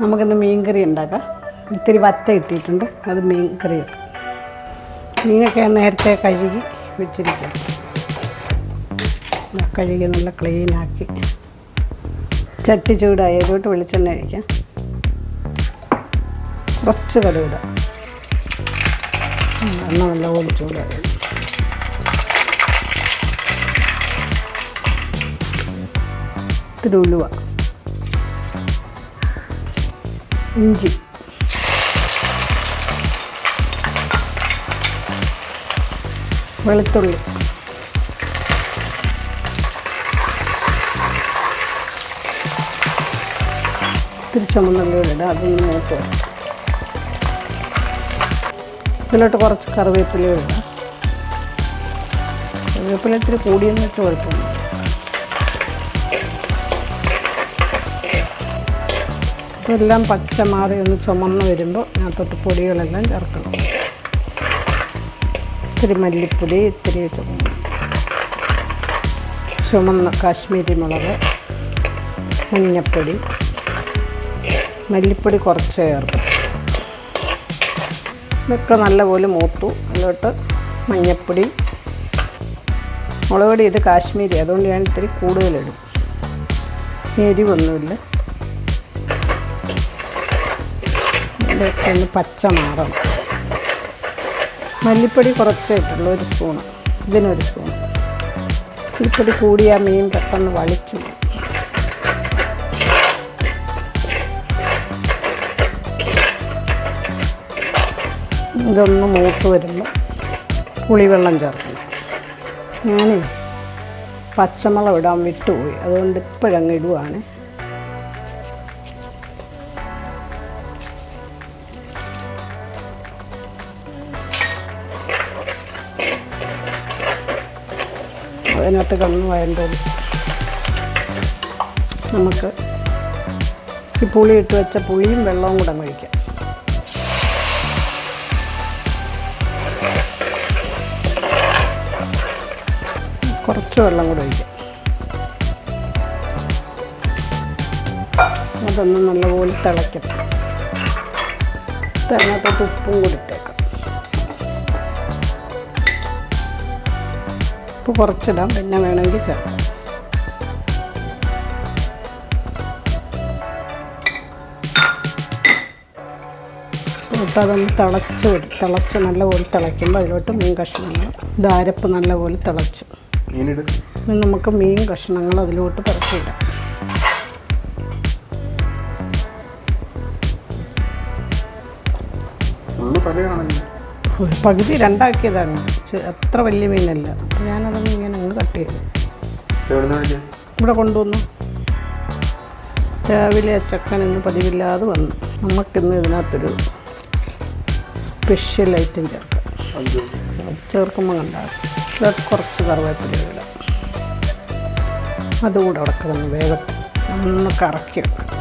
നമുക്കിന്ന് മീൻ കറി ഉണ്ടാക്കാം. ഇത്തിരി വത്ത ഇട്ടിട്ടുണ്ട് അത് മീൻ കറി മീനൊക്കെ നേരത്തെ കഴുകി വെച്ചിരിക്കാം. കഴുകി നല്ല ക്ലീനാക്കി ചട്ടി ചൂടായതോട്ട് വെളിച്ചെണ്ണ കഴിക്കാം കുറച്ച് കടുകിടാം. എണ്ണ നല്ലപോലെ ചൂടായി. ഇത്തിരി ഉലുവ. ഇഞ്ചി. വെളുത്തുള്ളി. ഇത്തിരി ചുമന്നുള്ളി ഇടാം. നോക്കുക ഇതിലോട്ട് കുറച്ച് കറിവേപ്പില ഇടാം. കറിവേപ്പില ഇത്തിരി കൂടിയെന്ന് വെച്ച് കുഴപ്പമില്ല ഇതെല്ലാം പച്ച മാറി ഒന്ന് ചുമന്ന് വരുമ്പോൾ അതിനകത്തോട്ട് പൊടികളെല്ലാം ചേർക്കണം. ഇത്തിരി മല്ലിപ്പൊടി ഇത്തിരി ചുമന്ന കാശ്മീരി മുളക് മഞ്ഞപ്പൊടി മല്ലിപ്പൊടി കുറച്ച് ചേർക്കും ഇതൊക്കെ നല്ലപോലെ മൂത്തു. അതിലോട്ട് മഞ്ഞപ്പൊടി. മുളക് പൊടി ഇത് കാശ്മീരി അതുകൊണ്ട് ഞാൻ ഇത്തിരി കൂടുതലിടും. എരിവൊന്നുമില്ല. ഇതൊക്കെ ഒന്ന് പച്ച മാറണം മല്ലിപ്പൊടി കുറച്ചേ ഇട്ടുള്ളൂ ഒരു സ്പൂണ്. ഇതിനൊരു സ്പൂൺ മല്ലിപ്പൊടി കൂടിയ മീൻ പെട്ടെന്ന് വളിച്ചു. ഇതൊന്ന് മൂത്ത് വരുമ്പോൾ പുളിവെള്ളം ചേർക്കണം. ഞാൻ പച്ചമുളക് ഇടാൻ വിട്ടുപോയി. അതുകൊണ്ട് ഇപ്പോഴങ്ങ് ഇടുവാണ്. അതിനകത്ത് കണ്ണു വയണ്ടത് നമുക്ക് ഈ പുളി ഇട്ട് വെച്ച പുളിയും വെള്ളവും കൂടെ കഴിക്കാം കുറച്ച് വെള്ളം കൂടെ ഒഴിക്കാം. അതൊന്ന് നല്ലപോലെ തിളയ്ക്കട്ടെ അതിനകത്തോട്ട് ഉപ്പും കൂടി ഇട്ടേക്കാം. ഉപ്പ് കുറച്ചിടാം. പിന്നെ വേണമെങ്കിൽ ചേർക്കാം. അതൊന്ന് തിളച്ച് വിടും. തിളച്ച് നല്ലപോലെ തിളയ്ക്കുമ്പോൾ അതിലോട്ട് മീൻ കഷ്ണങ്ങൾ. ധാരപ്പ് നല്ലപോലെ തിളച്ചു. ഇനി നമുക്ക് മീൻ കഷ്ണങ്ങൾ അതിലോട്ട് പറച്ചിടാം തലയാണെങ്കിൽ ഒരു പകുതി രണ്ടാക്കിയതാണ്. അത്ര വലിയ മീനല്ല. അപ്പോൾ ഞാനതൊന്ന് ഇങ്ങനെ അങ്ങ് കട്ട് ചെയ്തു. ഇവിടെ കൊണ്ടുവന്നു. രാവിലെ ചക്കൻ ഇന്ന് പതിവില്ലാതെ വന്നു. നമുക്കിന്ന് ഇതിനകത്തൊരു സ്പെഷ്യൽ ഐറ്റം ചേർക്കാം. ചേർക്കുമ്പോൾ കണ്ടാൽ കുറച്ച് കറിവേപ്പില ഇടാം. അതുകൂടെ അവിടെ കിടന്ന് വേഗം ഒന്ന് കറക്കി വെക്കണം.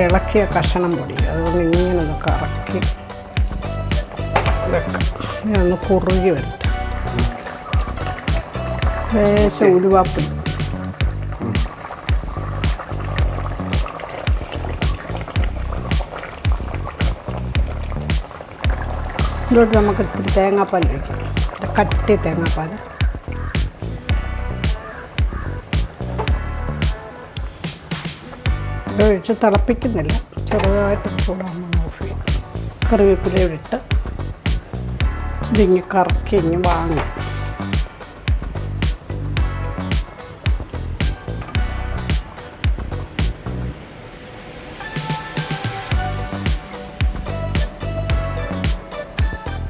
ഇളക്കിയ കഷണം പൊടി. അതുകൊണ്ട് ഇങ്ങനെ ഒന്ന് കറക്കി വെക്കാം ഇനി ഒന്ന് കുറുകി വരട്ടെ. ലേശം ഉരുവാപ്പ് ഇതിലോട്ട് നമുക്ക് ഇത്തിരി തേങ്ങാപ്പാൽ ഒഴിക്കാം. കട്ടി തേങ്ങാപ്പാൽ. ഇത് ഒഴിച്ച് തിളപ്പിക്കുന്നില്ല. ചെറുതായിട്ട് ചൂടാകുമ്പോൾ ഓഫ് ചെയ്യും. കറിവേപ്പില ഇട്ട്. ഇതിങ്ങ് കറക്കി ഇങ്ങ് വാങ്ങും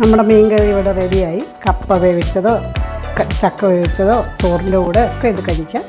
നമ്മുടെ മീൻ കറി ഇവിടെ റെഡിയായി. കപ്പ വേവിച്ചതോ ചക്ക വേവിച്ചതോ ചോറിന്റെ കൂടെ ഒക്കെ ഇത് കഴിക്കാം.